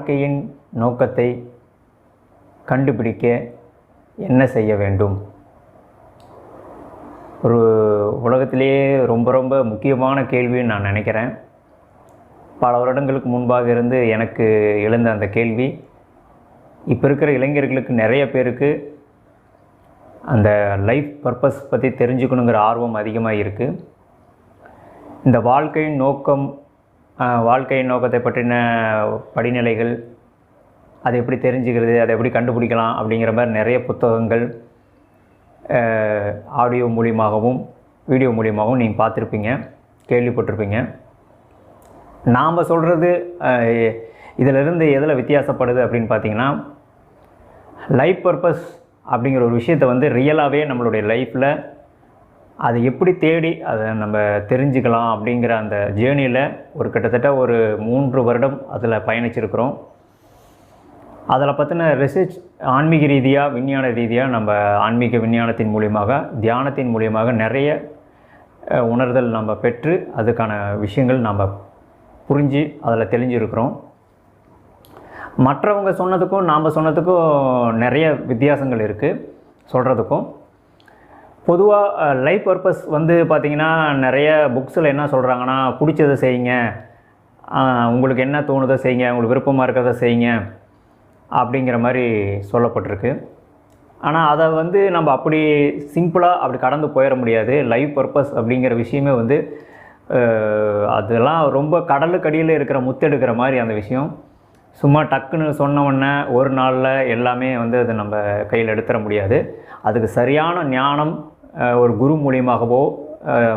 வாழ்க்கையின் நோக்கத்தை கண்டுபிடிக்க என்ன செய்ய வேண்டும்? ஒரு உலகத்திலேயே ரொம்ப ரொம்ப முக்கியமான கேள்வின்னு நான் நினைக்கிறேன். பல வருடங்களுக்கு முன்பாக இருந்து எனக்கு எழுந்த அந்த கேள்வி. இப்போ இருக்கிற இளைஞர்களுக்கு நிறைய பேருக்கு அந்த லைஃப் பர்பஸ் பற்றி தெரிஞ்சுக்கணுங்கிற ஆர்வம் அதிகமாக இருக்குது இந்த வாழ்க்கையின் நோக்கம் வாழ்க்கையின் நோக்கத்தை பற்றின படிநிலைகள் அதை எப்படி தெரிஞ்சுக்கிறது அதை எப்படி கண்டுபிடிக்கலாம் அப்படிங்கிற மாதிரி நிறைய புத்தகங்கள் ஆடியோ மூலியமாகவும் வீடியோ மூலியமாகவும் நீங்கள் பார்த்துருப்பீங்க கேள்விப்பட்டிருப்பீங்க. நாம் சொல்கிறது இதிலிருந்து எதில் வித்தியாசப்படுது அப்படின்னு பார்த்தீங்கன்னா லைஃப் பர்பஸ் அப்படிங்கிற ஒரு விஷயத்தை வந்து ரியலாகவே நம்மளுடைய லைஃப்பில் அதை எப்படி தேடி அதை நம்ம தெரிஞ்சுக்கலாம் அப்படிங்கிற அந்த ஜேர்னியில் ஒரு கிட்டத்தட்ட ஒரு மூன்று வருடம் அதில் பயணிச்சிருக்கிறோம். அதில் பற்றின ரிசர்ச் ஆன்மீக ரீதியாக விஞ்ஞான ரீதியாக நம்ம ஆன்மீக விஞ்ஞானத்தின் மூலியமாக தியானத்தின் மூலியமாக நிறைய உணர்தல் நம்ம பெற்று அதுக்கான விஷயங்கள் நம்ம புரிஞ்சு அதில் தெளிஞ்சிருக்கிறோம். மற்றவங்க சொன்னதுக்கும் நாம் சொன்னதுக்கும் நிறைய வித்தியாசங்கள் இருக்குது சொல்கிறதுக்கும் பொதுவாக லைஃப் பர்பஸ் வந்து பார்த்திங்கன்னா நிறைய புக்ஸில் என்ன சொல்கிறாங்கன்னா பிடிச்சதை செய்யுங்க. உங்களுக்கு என்ன தோணுதோ செய்யுங்க. உங்களுக்கு விருப்பமாக இருக்கிறத செய்யுங்க. அப்படிங்கிற மாதிரி சொல்லப்பட்டிருக்கு. ஆனால் அதை வந்து நம்ம அப்படி சிம்பிளாக அப்படி கடந்து போயிட முடியாது. லைஃப் பர்பஸ் அப்படிங்கிற விஷயமே வந்து அதெல்லாம் ரொம்ப கடலுக்கடியில் இருக்கிற முத்தெடுக்கிற மாதிரி அந்த விஷயம். சும்மா டக்குன்னு சொன்ன உடனே ஒரு நாளில் எல்லாமே வந்து அதை நம்ம கையில் எடுத்துட முடியாது. அதுக்கு சரியான ஞானம் ஒரு குரு மூலியமாகவோ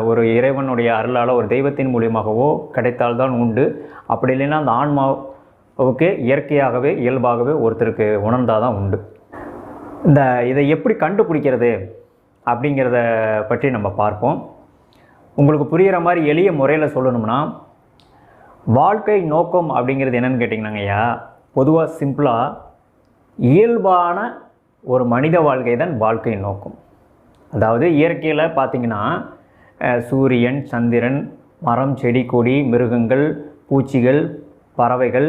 ஒரு இறைவனுடைய அருளால் ஒரு தெய்வத்தின் மூலியமாகவோ கிடைத்தால்தான் உண்டு. அப்படி இல்லைன்னா அந்த ஆன்மாவுக்கு இயற்கையாகவே இயல்பாகவே ஒருத்தருக்கு உணர்ந்தால் தான் உண்டு. இந்த இதை எப்படி கண்டுபிடிக்கிறது அப்படிங்கிறத பற்றி நம்ம பார்ப்போம். உங்களுக்கு புரிகிற மாதிரி எளிய முறையில் சொல்லணும்னா வாழ்க்கை நோக்கம் அப்படிங்கிறது என்னென்னு கேட்டிங்கன்னாங்கய்யா பொதுவாக சிம்பிளாக இயல்பான ஒரு மனித வாழ்க்கை தான் வாழ்க்கை நோக்கம். அதாவது இயற்கையில் பார்த்தீங்கன்னா சூரியன் சந்திரன் மரம் செடி கொடி மிருகங்கள் பூச்சிகள் பறவைகள்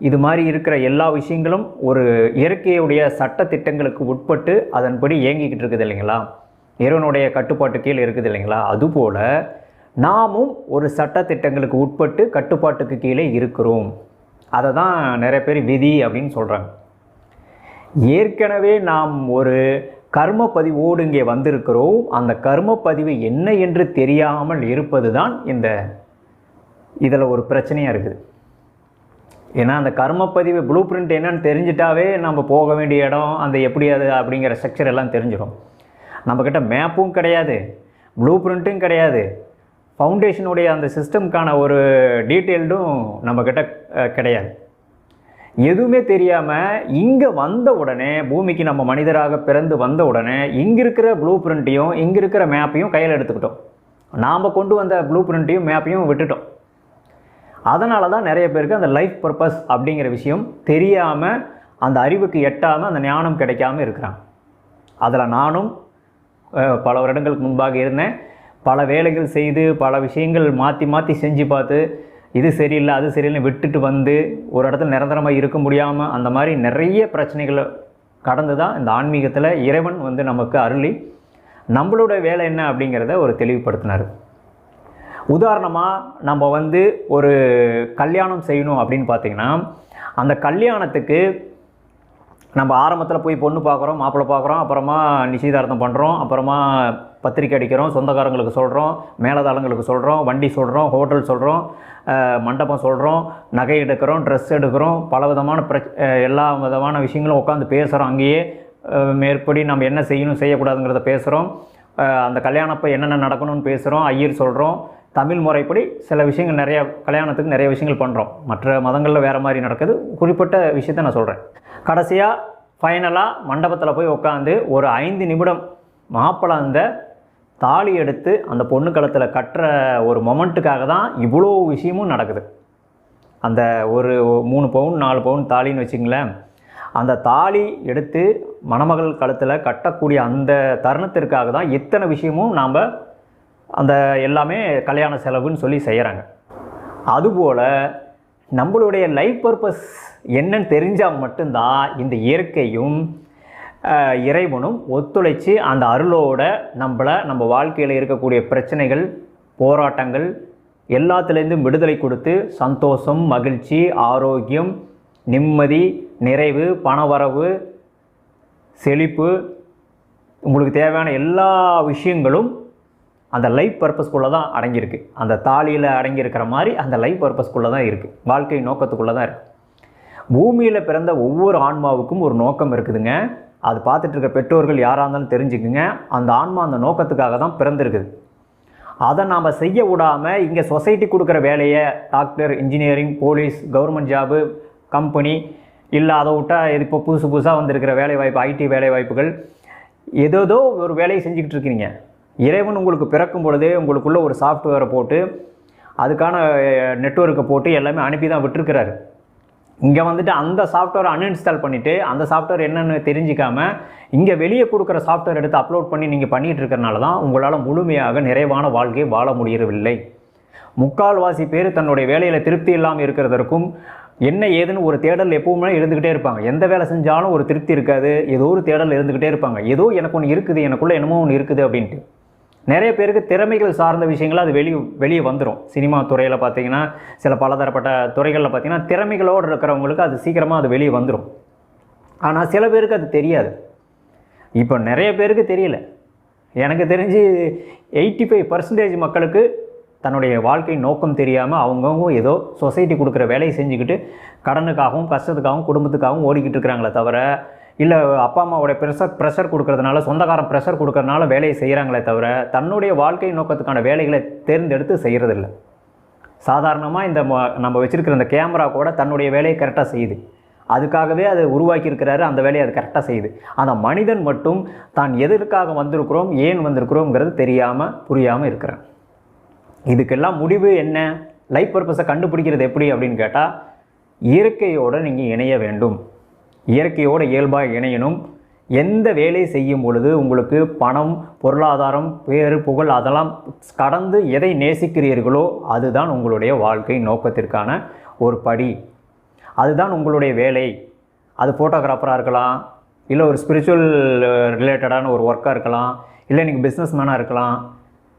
இது மாதிரி இருக்கிற எல்லா விஷயங்களும் ஒரு இயற்கையுடைய சட்ட திட்டங்களுக்கு உட்பட்டு அதன்படி இயங்கிக்கிட்டு இருக்குது இல்லைங்களா? இறைவனுடைய கட்டுப்பாட்டு கீழே இருக்குது இல்லைங்களா? அதுபோல் நாமும் ஒரு சட்ட திட்டங்களுக்கு உட்பட்டு கட்டுப்பாட்டுக்கு கீழே இருக்கிறோம். அதை தான் நிறைய பேர் விதி அப்படின்னு சொல்கிறாங்க ஏற்கனவே நாம் ஒரு கர்ம பதிவோடு இங்கே வந்திருக்கிறோம். அந்த கர்ம பதிவு என்ன என்று தெரியாமல் இருப்பது தான் இந்த இதில் ஒரு பிரச்சனையாக இருக்குது. ஏன்னா அந்த கர்மப்பதிவு ப்ளூ பிரிண்ட் என்னன்னு தெரிஞ்சிட்டாவே நம்ம போக வேண்டிய இடம் அந்த எப்படி அது அப்படிங்கிற ஸ்ட்ரக்சர் எல்லாம் தெரிஞ்சிடும். நம்மக்கிட்ட மேப்பும் கிடையாது ப்ளூ பிரிண்ட்டும் கிடையாது. ஃபவுண்டேஷனுடைய அந்த சிஸ்டம்க்கான ஒரு டீட்டெயில்டும் நம்மக்கிட்ட கிடையாது. எதுவுமே தெரியாமல் இங்கே வந்த உடனே பூமிக்கு நம்ம மனிதராக பிறந்து வந்த உடனே இங்கே இருக்கிற ப்ளூ பிரிண்ட்டையும் இங்கே இருக்கிற மேப்பையும் கையில் எடுத்துக்கிட்டோம். நாம் கொண்டு வந்த ப்ளூ பிரிண்ட்டையும் மேப்பையும் விட்டுட்டோம். அதனால தான் நிறைய பேருக்கு அந்த லைஃப் பர்பஸ் அப்படிங்கிற விஷயம் தெரியாமல் அந்த அறிவுக்கு எட்டாமல் அந்த ஞானம் கிடைக்காம இருக்கிறாங்க. அதில் நானும் பல வருடங்களுக்கு முன்பாக இருந்தேன். பல வேலைகள் செய்து பல விஷயங்கள் மாற்றி மாற்றி செஞ்சு பார்த்து இது சரியில்லை அது சரியில்லை விட்டுட்டு வந்து ஒரு இடத்துல நிரந்தரமாக இருக்க முடியாமல் அந்த மாதிரி நிறைய பிரச்சனைகளை கடந்து தான் இந்த ஆன்மீகத்தில் இறைவன் வந்து நமக்கு அருளி நம்மளோட வேலை என்ன அப்படிங்கிறத ஒரு தெளிவுபடுத்தினார். உதாரணமாக நம்ம வந்து ஒரு கல்யாணம் செய்யணும் அப்படின்னு பார்த்தீங்கன்னா அந்த கல்யாணத்துக்கு நம்ம ஆரம்பத்தில் போய் பொண்ணு பார்க்குறோம் மாப்பிள்ளை பார்க்குறோம் அப்புறமா நிச்சயதார்த்தம் பண்ணுறோம் அப்புறமா பத்திரிக்கை அடிக்கிறோம் சொந்தக்காரங்களுக்கு சொல்கிறோம் மேலதாளங்களுக்கு சொல்கிறோம் வண்டி சொல்கிறோம் ஹோட்டல் சொல்கிறோம் மண்டபம் சொல்கிறோம் நகை எடுக்கிறோம் ட்ரெஸ் எடுக்கிறோம் பல விதமான பிரச் எல்லா விதமான விஷயங்களும் உட்காந்து பேசுகிறோம் அங்கேயே. மேற்படி நம்ம என்ன செய்யணும் செய்யக்கூடாதுங்கிறத பேசுகிறோம் அந்த கல்யாணப்போ என்னென்ன நடக்கணும்னு பேசுகிறோம் ஐயர் சொல்கிறோம் தமிழ் முறைப்படி சில விஷயங்கள் நிறையா கல்யாணத்துக்கு நிறைய விஷயங்கள் பண்ணுறோம் மற்ற மதங்களில் வேறு மாதிரி நடக்குது. குறிப்பிட்ட விஷயத்த நான் சொல்கிறேன் கடைசியாக ஃபைனலாக மண்டபத்தில் போய் உட்காந்து ஒரு ஐந்து நிமிடம் மாப்பிள்ளை அந்த தாலி எடுத்து அந்த பொண்ணு களத்தில் கட்டுற ஒரு மொமெண்ட்டுக்காக தான் இவ்வளோ விஷயமும் நடக்குது. அந்த ஒரு மூணு பவுன் நாலு பவுன் தாலின்னு வச்சுங்களேன் அந்த தாலி எடுத்து மணமகள் கழுத்தில் கட்டக்கூடிய அந்த தருணத்திற்காக தான் இத்தனை விஷயமும் நாம் அந்த எல்லாமே கல்யாண செலவுன்னு சொல்லி செய்கிறாங்க அதுபோல் நம்மளுடைய லைஃப் பர்பஸ் என்னன்னு தெரிஞ்சால் மட்டும்தான் இந்த இயற்கையும் இறைவனும் ஒத்துழைச்சு அந்த அருளோட நம்மளை நம்ம வாழ்க்கையில் இருக்கக்கூடிய பிரச்சனைகள் போராட்டங்கள் எல்லாத்துலேருந்தும் விடுதலை கொடுத்து சந்தோஷம் மகிழ்ச்சி ஆரோக்கியம் நிம்மதி நிறைவு பணவரவு செழிப்பு உங்களுக்கு தேவையான எல்லா விஷயங்களும் அந்த லைஃப் பர்பஸ்க்குள்ளே தான் அடங்கியிருக்கு. அந்த தாலியில் அடங்கியிருக்கிற மாதிரி அந்த லைஃப் பர்பஸ்க்குள்ளே தான் இருக்குது வாழ்க்கை நோக்கத்துக்குள்ளே தான் இருக்குது பூமியில் பிறந்த ஒவ்வொரு ஆன்மாவுக்கும் ஒரு நோக்கம் இருக்குதுங்க. அது பார்த்துட்டு இருக்க பெற்றோர்கள் யாராக இருந்தாலும் தெரிஞ்சுக்குங்க. அந்த ஆன்மா அந்த நோக்கத்துக்காக தான் பிறந்திருக்குது. அதை நாம் செய்ய விடாமல் இங்கே சொசைட்டி கொடுக்குற வேலையை doctor engineering police government job company இல்லை அதை விட்டால் இது இப்போ புதுசு புதுசாக வந்திருக்கிற வேலைவாய்ப்பு ஐடி வேலைவாய்ப்புகள். ஏதோதோ ஒரு வேலையை செஞ்சுக்கிட்டு இருக்கிறீங்க இறைவன் உங்களுக்கு பிறக்கும் பொழுதே உங்களுக்குள்ளே ஒரு சாஃப்ட்வேரை போட்டு அதுக்கான நெட்வொர்க்கை போட்டு எல்லாமே அனுப்பி தான் விட்டுருக்கிறாரு. இங்கே வந்துட்டு அந்த சாஃப்ட்வேரை அன்இன்ஸ்டால் பண்ணிவிட்டு அந்த சாஃப்ட்வேர் என்னென்னு தெரிஞ்சிக்காமல் இங்கே வெளியே கொடுக்குற சாஃப்ட்வேர் எடுத்து அப்லோட் பண்ணி நீங்கள் பண்ணிகிட்டு இருக்கிறனால தான் உங்களால் முழுமையாக நிறைவான வாழ்க்கையை வாழ முடியவில்லை முக்கால்வாசி பேர் தன்னுடைய வேலையில் திருப்தி இல்லாமல் இருக்கிறதற்கும் என்ன ஏதுன்னு ஒரு தேடல் எப்பவுமே இருந்துக்கிட்டே இருப்பாங்க. எந்த வேலை செஞ்சாலும் ஒரு திருப்தி இருக்காது. ஏதோ ஒரு தேடல் இருந்துக்கிட்டே இருப்பாங்க. ஏதோ எனக்கு ஒன்று இருக்குது எனக்குள்ளே என்னமோ ஒன்று இருக்குது அப்படின்ட்டு. நிறைய பேருக்கு திறமைகள் சார்ந்த விஷயங்கள் அது வெளியே வெளியே வந்துடும் சினிமா துறையில் பார்த்தீங்கன்னா சில பலதரப்பட்ட துறைகளில் பார்த்தீங்கன்னா திறமைகளோடு இருக்கிறவங்களுக்கு அது சீக்கிரமாக அது வெளியே வந்துடும் ஆனால் சில பேருக்கு அது தெரியாது. இப்போ நிறைய பேருக்கு தெரியல. எனக்கு தெரிஞ்சு எயிட்டி ஃபைவ் பர்சன்டேஜ் மக்களுக்கு தன்னுடைய வாழ்க்கை நோக்கம் தெரியாமல் அவங்கவுங்க ஏதோ சொசைட்டி கொடுக்குற வேலையை செஞ்சுக்கிட்டு கடனுக்காகவும் கஷ்டத்துக்காகவும் குடும்பத்துக்காகவும் ஓடிக்கிட்டு இருக்கிறாங்களே தவிர இல்லை அப்பா அம்மாவோடைய ப்ரெஷர் ப்ரெஷர் கொடுக்கறதுனால சொந்தக்காரன் ப்ரெஷர் கொடுக்கறதுனால வேலையை செய்கிறாங்களே தவிர தன்னுடைய வாழ்க்கை நோக்கத்துக்கான வேலைகளை தேர்ந்தெடுத்து செய்கிறதில்ல சாதாரணமாக இந்த ம- நம்ம வச்சுருக்கிற இந்த கேமரா கூட தன்னுடைய வேலையை கரெக்டாக செய்யுது. அதுக்காகவே அது உருவாக்கி இருக்கிறாரு அந்த வேலையை அது கரெக்டாக செய்யுது. அந்த மனிதன் மட்டும் தான் எதற்காக வந்திருக்கிறோம் ஏன் வந்திருக்கிறோங்கிறது தெரியாமல் புரியாமல் இருக்கிறான். இதுக்கெல்லாம் முடிவு என்ன? லைஃப் பர்பஸை கண்டுபிடிக்கிறது எப்படி அப்படின்னு கேட்டால் இயற்கையோடு நீங்கள் இணைய வேண்டும். இயற்கையோடு இயல்பாக இணையணும். எந்த வேலை செய்யும் பொழுது உங்களுக்கு பணம் பொருளாதாரம் பேரு புகழ் அதெல்லாம் கடந்து எதை நேசிக்கிறீர்களோ அதுதான் உங்களுடைய வாழ்க்கை நோக்கத்திற்கான ஒரு படி. அதுதான் உங்களுடைய வேலை. அது ஃபோட்டோகிராஃபராக இருக்கலாம் இல்லை ஒரு ஸ்பிரிச்சுவல் ரிலேட்டடான ஒரு ஒர்க்காக இருக்கலாம் இல்லை நீங்கள் பிஸ்னஸ் மேனாக இருக்கலாம்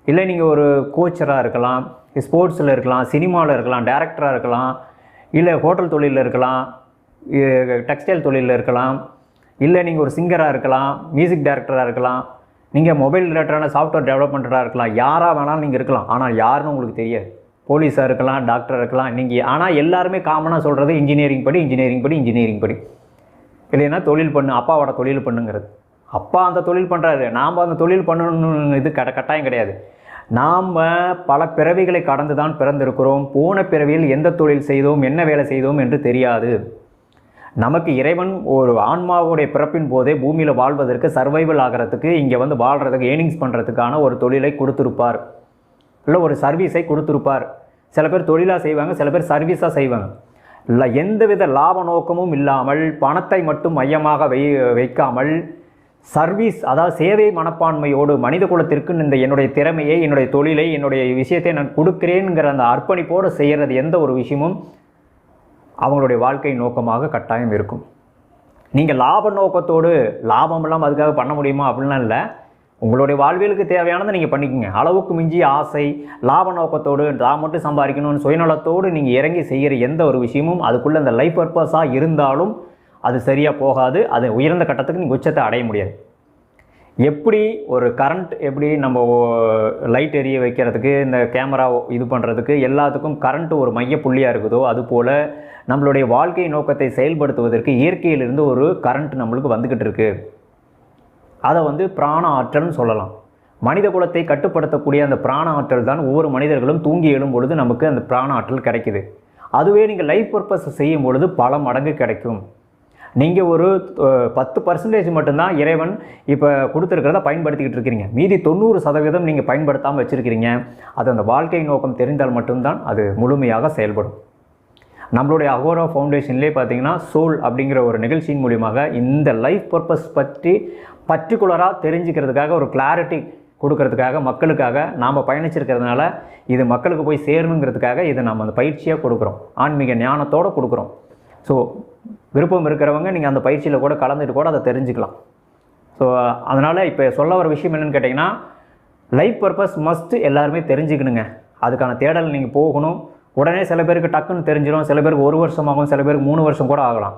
இல்லை நீங்கள் ஒரு கோச்சராக இருக்கலாம் ஸ்போர்ட்ஸில் இருக்கலாம் சினிமாவில் இருக்கலாம் டேரக்டராக இருக்கலாம் இல்லை ஹோட்டல் தொழிலில் இருக்கலாம் டெக்ஸ்டைல் தொழிலில் இருக்கலாம் இல்லை நீங்கள் ஒரு சிங்கராக இருக்கலாம் மியூசிக் டைரக்டராக இருக்கலாம் நீங்கள் மொபைல் ரிலேட்டடான சாஃப்ட்வேர் டெவலப்மெண்ட்டாக இருக்கலாம் யாராக வேணாலும் நீங்கள் இருக்கலாம் ஆனால் யாருன்னு உங்களுக்கு தெரியாது. போலீஸாக இருக்கலாம் டாக்டராக இருக்கலாம் நீங்கள் ஆனால் எல்லாருமே காமனாக சொல்கிறது இன்ஜினியரிங் படி இன்ஜினியரிங் படி இன்ஜினியரிங் படி. இல்லைன்னா தொழில் பண்ணு அப்பாவோட தொழில் பண்ணுங்கிறது. அப்பா அந்த தொழில் பண்ணுறாரு நாம் அந்த தொழில் பண்ணணும்னு இது கட கட்டாயம் கிடையாது. நாம் பல பிறவிகளை கடந்து தான் பிறந்திருக்கிறோம் போன பிறவியில் எந்த தொழில் செய்தோம் என்ன வேலை செய்தோம் என்று தெரியாது. நமக்கு இறைவன் ஒரு ஆன்மாவுடைய பிறப்பின் போதே பூமியில் வாழ்வதற்கு சர்வைவல் ஆகிறதுக்கு இங்கே வந்து வாழ்கிறதுக்கு ஏர்னிங்ஸ் பண்ணுறதுக்கான ஒரு தொழிலை கொடுத்துருப்பார். இல்லை ஒரு சர்வீஸை கொடுத்துருப்பார். சில பேர் தொழிலாக செய்வாங்க சில பேர் சர்வீஸாக செய்வாங்க. இல்லை எந்தவித லாப நோக்கமும் இல்லாமல் பணத்தை மட்டும் மையமாக வை வைக்காமல் சர்வீஸ் அதாவது சேவை மனப்பான்மையோடு மனித குலத்திற்கு இந்த என்னுடைய திறமையை என்னுடைய தொழிலை என்னுடைய விஷயத்தை நான் கொடுக்கிறேங்கிற அந்த அர்ப்பணிப்போடு செய்கிறது எந்த ஒரு விஷயமும் அவங்களுடைய வாழ்க்கை நோக்கமாக கட்டாயம் இருக்கும். நீங்கள் லாப நோக்கத்தோடு லாபம் இல்லாமல் அதுக்காக பண்ண முடியுமா? அப்படின்லாம் இல்லை. உங்களுடைய வாழ்வியலுக்கு தேவையானதை நீங்கள் பண்ணிக்கோங்க. அளவுக்கு மிஞ்சி ஆசை லாப நோக்கத்தோடு நான் மட்டும் சம்பாதிக்கணும்னு சுயநலத்தோடு நீங்கள் இறங்கி செய்கிற எந்த ஒரு விஷயமும் அதுக்குள்ளே அந்த லைஃப் பர்பஸாக இருந்தாலும் அது சரியாக போகாது. அது உயர்ந்த கட்டத்துக்கு நீங்கள் உச்சத்தை அடைய முடியாது. எப்படி ஒரு கரண்ட் எப்படி நம்ம லைட் எரிய வைக்கிறதுக்கு இந்த கேமரா இது பண்ணுறதுக்கு எல்லாத்துக்கும் கரண்ட் ஒரு மையப்புள்ளியாக இருக்குதோ அதுபோல் நம்மளுடைய வாழ்க்கை நோக்கத்தை செயல்படுத்துவதற்கு இயற்கையிலிருந்து ஒரு கரண்ட் நம்மளுக்கு வந்துக்கிட்டு இருக்குது அதை வந்து பிராண ஆற்றல்னு சொல்லலாம். மனித குலத்தை கட்டுப்படுத்தக்கூடிய அந்த பிராண ஆற்றல் தான் ஒவ்வொரு மனிதர்களும் தூங்கி எழும் பொழுது நமக்கு அந்த பிராண ஆற்றல் கிடைக்குது. அதுவே நீங்கள் லைஃப் பர்பஸ் செய்யும் பொழுது பல மடங்கு கிடைக்கும். நீங்கள் ஒரு பத்து பர்சன்டேஜ் மட்டும்தான் இறைவன் இப்போ கொடுத்துருக்கிறத பயன்படுத்திக்கிட்டு இருக்கிறீங்க. மீதி தொண்ணூறு சதவீதம் நீங்கள் பயன்படுத்தாமல் வச்சுருக்கிறீங்க. அது அந்த வாழ்க்கை நோக்கம் தெரிந்தால் மட்டும்தான் அது முழுமையாக செயல்படும். நம்மளுடைய அகோரா ஃபவுண்டேஷன்லேயே பார்த்தீங்கன்னா சோல் அப்படிங்கிற ஒரு நிகழ்ச்சியின் மூலியமாக இந்த லைஃப் பர்பஸ் பற்றி பர்டிகுலராக தெரிஞ்சுக்கிறதுக்காக ஒரு கிளாரிட்டி கொடுக்கறதுக்காக மக்களுக்காக நாம் பயணிச்சிருக்கிறதுனால இது மக்களுக்கு போய் சேரணுங்கிறதுக்காக இதை நம்ம அந்த பயிற்சியாக கொடுக்குறோம். ஆன்மீக ஞானத்தோடு கொடுக்குறோம். ஸோ விருப்பம் இருக்கிறவங்க நீங்கள் அந்த பயிற்சியில் கூட கலந்துட்டு கூட அதை தெரிஞ்சுக்கலாம். ஸோ அதனால் இப்போ சொல்ல வர விஷயம் என்னென்னு கேட்டிங்கன்னா லைஃப் பர்பஸ் மஸ்ட்டு எல்லாருமே தெரிஞ்சுக்கணுங்க. அதுக்கான தேடல் நீங்கள் போகணும். உடனே சில பேருக்கு டக்குன்னு தெரிஞ்சிடும் சில பேருக்கு ஒரு வருஷம் ஆகும் சில பேருக்கு மூணு வருஷம் கூட ஆகலாம்.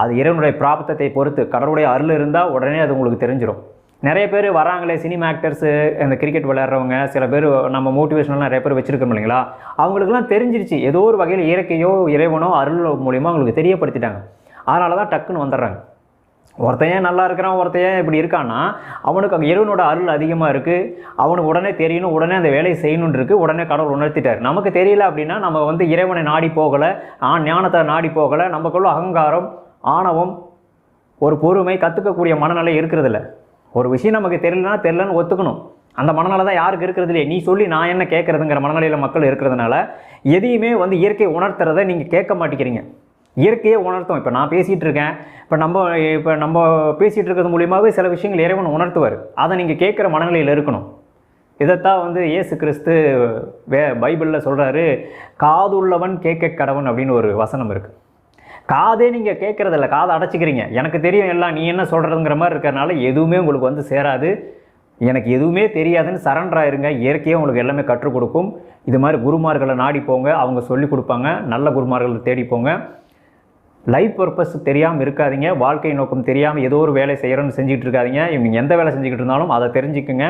அது இறைவனுடைய பிராப்தத்தை பொறுத்து கடவுளுடைய அருள் இருந்தால் உடனே அது உங்களுக்கு தெரிஞ்சிடும் நிறைய பேர் வராங்களே சினிமா ஆக்டர்ஸு இந்த கிரிக்கெட் விளையாடுறவங்க சில பேர் நம்ம மோட்டிவேஷனெலாம் நிறைய பேர் வச்சுருக்கோம் இல்லைங்களா? அவங்களுக்குலாம் தெரிஞ்சிருச்சு. ஏதோ ஒரு வகையில் இயற்கையோ இறைவனோ அருள் மூலியமாக அவங்களுக்கு தெரியப்படுத்திட்டாங்க. அதனால தான் டக்குன்னு வந்துடுறாங்க. ஒருத்தன் ஏன் நல்லா இருக்கிறான் ஒருத்தன் ஏன் இப்படி இருக்கான்னா அவனுக்கு அங்கே இறைவனோட அருள் அதிகமாக இருக்குது அவனுக்கு உடனே தெரியணும் உடனே அந்த வேலையை செய்யணும்னு இருக்குது உடனே கடவுள் உணர்த்திட்டார். நமக்கு தெரியல அப்படின்னா நம்ம வந்து இறைவனை நாடி போகலை ஆ ஞானத்தை நாடி போகலை. நமக்குள்ள அகங்காரம் ஆணவம் ஒரு பொறுமை கற்றுக்கக்கூடிய மனநிலை இருக்கிறதில்ல. ஒரு விஷயம் நமக்கு தெரியலனா தெரிலன்னு ஒத்துக்கணும். அந்த மனநிலை தான் யாருக்கு இருக்கிறது இல்லையே நீ சொல்லி நான் என்ன கேட்குறதுங்கிற மனநிலையில் மக்கள் இருக்கிறதுனால எதையுமே வந்து இயற்கை உணர்த்துறதை நீங்கள் கேட்க மாட்டேங்கிறீங்க. இயற்கையை உணர்த்தும். இப்போ நான் பேசிகிட்டு இருக்கேன் இப்போ நம்ம இப்போ நம்ம பேசிகிட்டு இருக்கிறது மூலியமாகவே சில விஷயங்கள் இறைவன் உணர்த்துவார். அதை நீங்கள் கேட்குற மனநிலையில் இருக்கணும். இதைத்தான் வந்து இயேசு கிறிஸ்து வே பைபிளில் சொல்கிறாரு காதுள்ளவன் கேட்க கடவன் அப்படின்னு ஒரு வசனம் இருக்குது காதே நீங்கள் கேட்குறதில்ல. காதை அடைச்சிக்கிறீங்க. எனக்கு தெரியும் எல்லாம் நீ என்ன சொல்கிறதுங்கிற மாதிரி இருக்கிறனால எதுவுமே உங்களுக்கு வந்து சேராது. எனக்கு எதுவுமே தெரியாதுன்னு சரண்டர் ஆயிருங்க. இயற்கையாக உங்களுக்கு எல்லாமே கற்றுக் கொடுக்கும். இது மாதிரி குருமார்களை நாடி போங்க. அவங்க சொல்லி கொடுப்பாங்க. நல்ல குருமார்களை தேடி போங்க. லைஃப் பர்பஸ் தெரியாமல் இருக்காதிங்க. வாழ்க்கை நோக்கம் தெரியாமல் ஏதோ ஒரு வேலை செய்கிறோன்னு செஞ்சுக்கிட்டு இருக்காதீங்க. நீங்கள் எந்த வேலை செஞ்சுக்கிட்டு இருந்தாலும் அதை தெரிஞ்சுக்குங்க.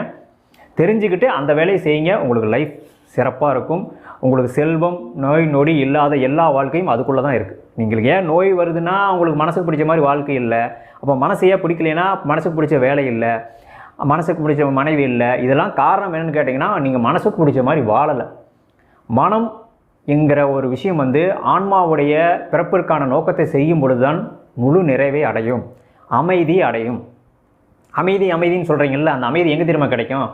தெரிஞ்சுக்கிட்டு அந்த வேலையை செய்யுங்க. உங்களுக்கு லைஃப் சிறப்பாக இருக்கும். உங்களுக்கு செல்வம் நோய் நொடி இல்லாத எல்லா வாழ்க்கையும் அதுக்குள்ளே தான் இருக்குது நீங்கள் ஏன் நோய் வருதுன்னா உங்களுக்கு மனசுக்கு பிடிச்ச மாதிரி வாழ்க்கை இல்லை. அப்போ மனசையே பிடிக்கலைன்னா மனசுக்கு பிடிச்ச வேலை இல்லை. மனசுக்கு பிடிச்ச மனைவி இல்லை. இதெல்லாம் காரணம் என்னென்னு கேட்டிங்கன்னா நீங்கள் மனசுக்கு பிடிச்ச மாதிரி வாழலை. மனம் என்கிற ஒரு விஷயம் வந்து ஆன்மாவுடைய பிறப்பிற்கான நோக்கத்தை செய்யும் பொழுதுதான் முழு நிறைவை அடையும் அமைதி அடையும். அமைதி அமைதின்னு சொல்கிறீங்கல்ல அந்த அமைதி எங்கே திரும்ப கிடைக்கும்?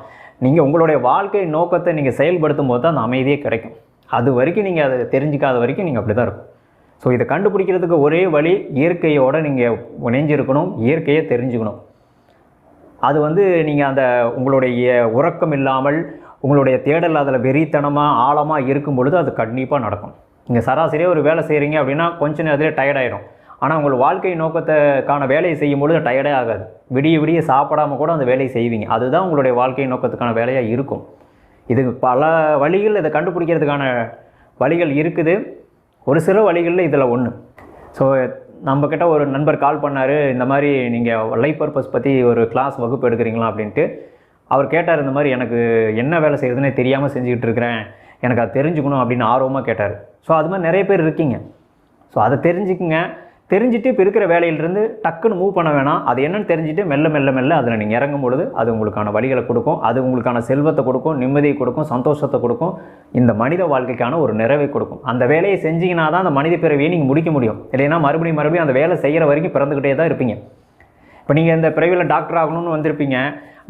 நீங்கள் உங்களுடைய வாழ்க்கை நோக்கத்தை நீங்கள் செயல்படுத்தும் போது தான் அந்த அமைதியே கிடைக்கும். அது வரைக்கும் நீங்கள் அதை தெரிஞ்சிக்காத வரைக்கும் நீங்கள் அப்படி தான் இருக்கும். ஸோ இதை கண்டுபிடிக்கிறதுக்கு ஒரே வழி இயற்கையோடு நீங்கள் இணைஞ்சிருக்கணும் இயற்கையை தெரிஞ்சுக்கணும். அது வந்து நீங்கள் அந்த உங்களுடைய உறக்கம் இல்லாமல் உங்களுடைய தேடல் அதில் வெறித்தனமாக ஆழமாக இருக்கும் பொழுது அது கண்டிப்பாக நடக்கும். நீங்கள் சராசரியாக ஒரு வேலை செய்கிறீங்க அப்படின்னா கொஞ்ச நேரத்திலே டயர்டாயிடும் ஆனால் உங்கள் வாழ்க்கை நோக்கத்துக்கான வேலையை செய்யும் பொழுது டயர்டே ஆகாது. விடிய விடிய சாப்பிடாம கூட அந்த வேலையை செய்வீங்க. அதுதான் உங்களுடைய வாழ்க்கை நோக்கத்துக்கான வேலையாக இருக்கும். இது பல வழிகள் இதை கண்டுபிடிக்கிறதுக்கான வழிகள் இருக்குது. ஒரு சில வழிகளில் இதில் ஒன்று ஸோ நம்மக்கிட்ட ஒரு நண்பர் கால் பண்ணார். இந்த மாதிரி நீங்கள் லைஃப் பர்பஸ் பற்றி ஒரு கிளாஸ் வகுப்பு எடுக்கிறீங்களா அப்படின்ட்டு. அவர் கேட்டார் இந்த மாதிரி எனக்கு என்ன வேலை செய்கிறதுனே தெரியாமல் செஞ்சுக்கிட்டு இருக்கிறேன். எனக்கு அது தெரிஞ்சுக்கணும் அப்படின்னு ஆர்வமாக கேட்டார். ஸோ அது மாதிரி நிறைய பேர் இருக்கீங்க. ஸோ அதை தெரிஞ்சுக்குங்க. தெரிஞ்சுட்டு இப்போ இருக்கிற வேலையிலிருந்து டக்குன்னு மூவ் பண்ண வேணாம். அது என்னன்னு தெரிஞ்சுட்டு மெல்ல மெல்ல மெல்ல அதில் நீங்கள் இறங்கும் பொழுது அது உங்களுக்கான வழிகளை கொடுக்கும். அது உங்களுக்கான செல்வத்தை கொடுக்கும் நிம்மதியை கொடுக்கும் சந்தோஷத்தை கொடுக்கும். இந்த மனித வாழ்க்கைக்கான ஒரு நிறைவை கொடுக்கும். அந்த வேலையை செஞ்சீங்கன்னா தான் அந்த மனித பிறவியை நீங்கள் முடிக்க முடியும். இல்லைன்னா மறுபடியும் மறுபடியும் அந்த வேலை செய்கிற வரைக்கும் பிறந்துக்கிட்டே தான் இருப்பீங்க. இப்போ நீங்கள் இந்த பிறவியில் டாக்டர் ஆகணும்னு வந்திருப்பீங்க.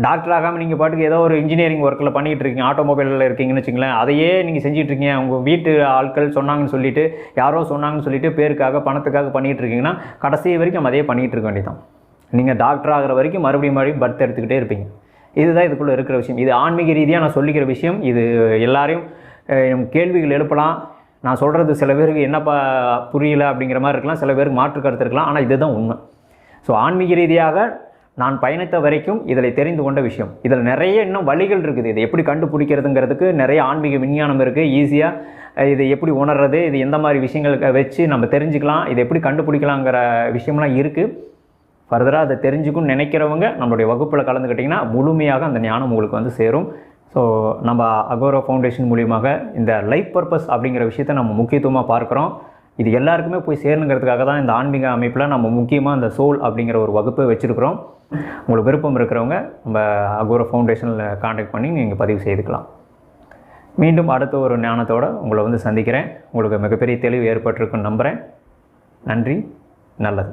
டாக்டர் ஆகாமல் நீங்கள் பாட்டுக்கு ஏதோ ஒரு இன்ஜினியரிங் ஒர்க்கில் பண்ணிகிட்டு இருக்கீங்க. ஆட்டோமொபைலில் இருக்கீங்கன்னு வச்சுங்களேன் அதையே நீங்கள் செஞ்சுட்டு இருக்கீங்க. உங்கள் வீட்டு ஆட்கள் சொன்னாங்கன்னு சொல்லிட்டு யாரோ சொன்னாங்கன்னு சொல்லிட்டு பேருக்காக பணத்துக்காக பண்ணிகிட்டு இருக்கீங்கன்னா கடைசி வரைக்கும் அதையே பண்ணிகிட்டு இருக்க வேண்டியதான் நீங்கள் டாக்டர் ஆகிற வரைக்கும் மறுபடியும் மறுபடியும் பர்த் எடுத்துக்கிட்டே இருப்பீங்க. இதுதான் இதுக்குள்ளே இருக்கிற விஷயம். இது ஆன்மீக ரீதியாக நான் சொல்லிக்கிற விஷயம். இது எல்லாரையும் கேள்விகள் எழுப்பலாம். நான் சொல்கிறது சில பேருக்கு என்னப்பா புரியல அப்படிங்கிற மாதிரி இருக்கலாம். சில பேருக்கு மாற்று கருத்து இருக்கலாம். ஆனால் இதுதான் உண்மை. ஸோ ஆன்மீக ரீதியாக நான் பயணித்த வரைக்கும் இதில் தெரிந்து கொண்ட விஷயம். இதில் நிறைய இன்னும் வழிகள் இருக்குது. இதை எப்படி கண்டுபிடிக்கிறதுங்கிறதுக்கு நிறைய ஆன்மீக விஞ்ஞானம் இருக்குது ஈஸியாக இது எப்படி உணர்றது இது எந்த மாதிரி விஷயங்கள் வச்சு நம்ம தெரிஞ்சுக்கலாம் இதை எப்படி கண்டுபிடிக்கலாங்கிற விஷயம்லாம் இருக்குது ஃபர்தராக அதை தெரிஞ்சுக்கணும்னு நினைக்கிறவங்க நம்மளுடைய வகுப்பில் கலந்துக்கிட்டிங்கன்னா முழுமையாக அந்த ஞானம் உங்களுக்கு வந்து சேரும். ஸோ நம்ம அகோரா ஃபவுண்டேஷன் மூலியமாக இந்த லைஃப் பர்பஸ் அப்படிங்கிற விஷயத்தை நம்ம முக்கியத்துவமாக பார்க்குறோம். இது எல்லாருக்குமே போய் சேரணுங்கிறதுக்காக தான் இந்த ஆன்மீக அமைப்பில் நம்ம முக்கியமாக இந்த சோல் அப்படிங்கிற ஒரு வகுப்பை வச்சுருக்கிறோம். உங்களுக்கு விருப்பம் இருக்கிறவங்க நம்ம அகோரா ஃபவுண்டேஷனில் காண்டாக்ட் பண்ணி நீங்கள் பதிவு செய்துக்கலாம். மீண்டும் அடுத்த ஒரு ஞானத்தோடு உங்களை வந்து சந்திக்கிறேன். உங்களுக்கு மிகப்பெரிய தெளிவு ஏற்பட்டிருக்குன்னு நம்புகிறேன் நன்றி நல்லது.